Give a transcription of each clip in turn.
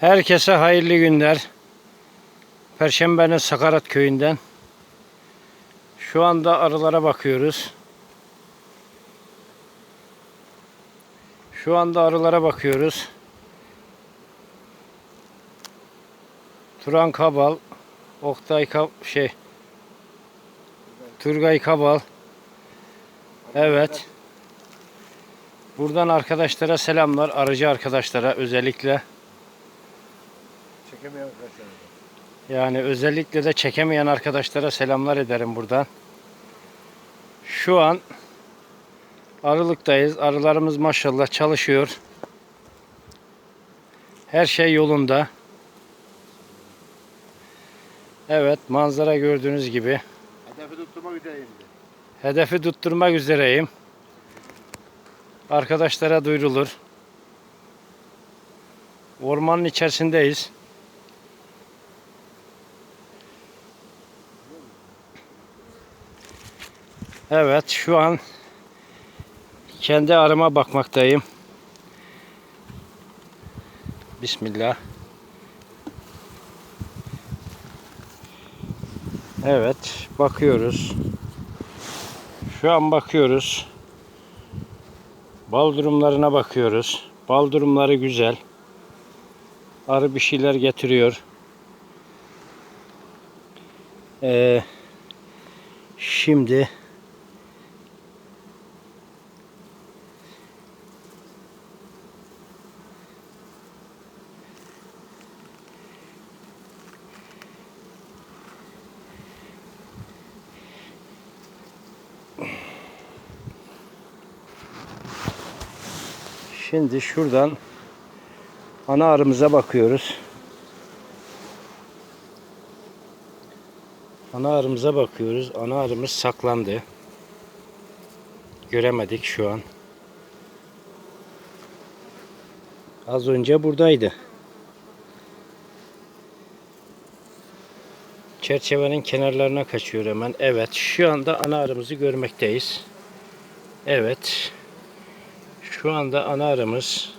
Herkese hayırlı günler. Perşembenin Sakarat köyünden. Şu anda arılara bakıyoruz. Şu anda arılara bakıyoruz. Turan Kabal, Oktay Kab şey Turgay Kabal. Evet. Buradan arkadaşlara selamlar. Arıcı arkadaşlara özellikle. Çekemeyen arkadaşlar. Yani özellikle de çekemeyen arkadaşlara selamlar ederim buradan. Şu an arılıktayız. Arılarımız maşallah çalışıyor. Her şey yolunda. Evet manzara gördüğünüz gibi. Hedefi tutturmak üzereyim. Hedefi tutturmak üzereyim. Arkadaşlara duyurulur. Ormanın içerisindeyiz. Evet şu an kendi arıma bakmaktayım. Bismillah. Evet bakıyoruz. Şu an bakıyoruz. Bal durumlarına bakıyoruz. Bal durumları güzel. Arı bir şeyler getiriyor. Ee, şimdi Şimdi şuradan ana arımıza bakıyoruz. Ana arımıza bakıyoruz. Ana arımız saklandı. Göremedik şu an. Az önce buradaydı. Çerçevenin kenarlarına kaçıyor hemen. Evet, şu anda ana arımızı görmekteyiz. Evet. Şu anda ana arımız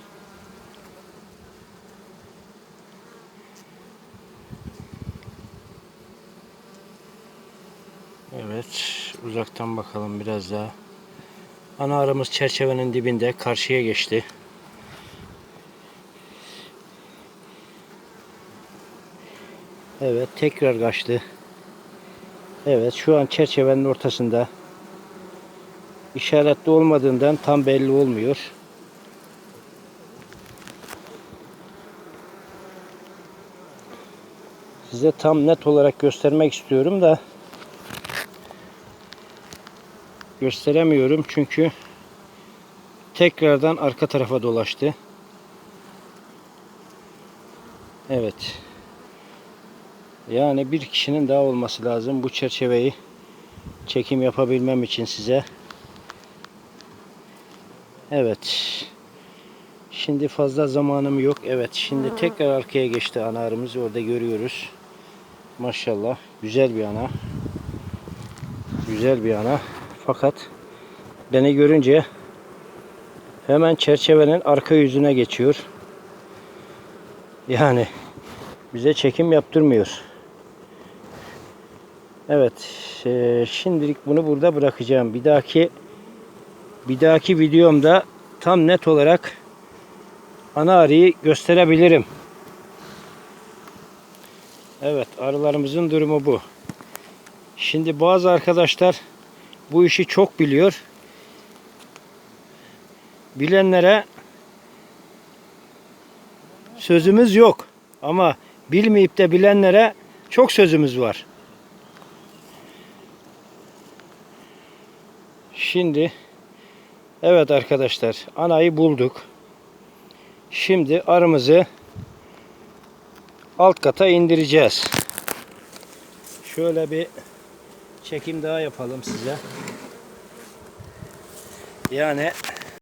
Evet, uzaktan bakalım biraz daha. Ana aramız çerçevenin dibinde karşıya geçti. Evet, tekrar kaçtı. Evet, şu an çerçevenin ortasında. İşaretli olmadığından tam belli olmuyor. Size tam net olarak göstermek istiyorum da gösteremiyorum çünkü tekrardan arka tarafa dolaştı. Evet. Yani bir kişinin daha olması lazım bu çerçeveyi çekim yapabilmem için size. Evet. Şimdi fazla zamanım yok. Evet. Şimdi tekrar arkaya geçti ana arımız. Orada görüyoruz. Maşallah. Güzel bir ana. Güzel bir ana. Fakat beni görünce hemen çerçevenin arka yüzüne geçiyor. Yani bize çekim yaptırmıyor. Evet. şimdilik bunu burada bırakacağım. Bir dahaki bir dahaki videomda tam net olarak ana arıyı gösterebilirim. Evet arılarımızın durumu bu. Şimdi bazı arkadaşlar bu işi çok biliyor. Bilenlere sözümüz yok. Ama bilmeyip de bilenlere çok sözümüz var. Şimdi Evet arkadaşlar anayı bulduk. Şimdi arımızı alt kata indireceğiz. Şöyle bir çekim daha yapalım size. Yani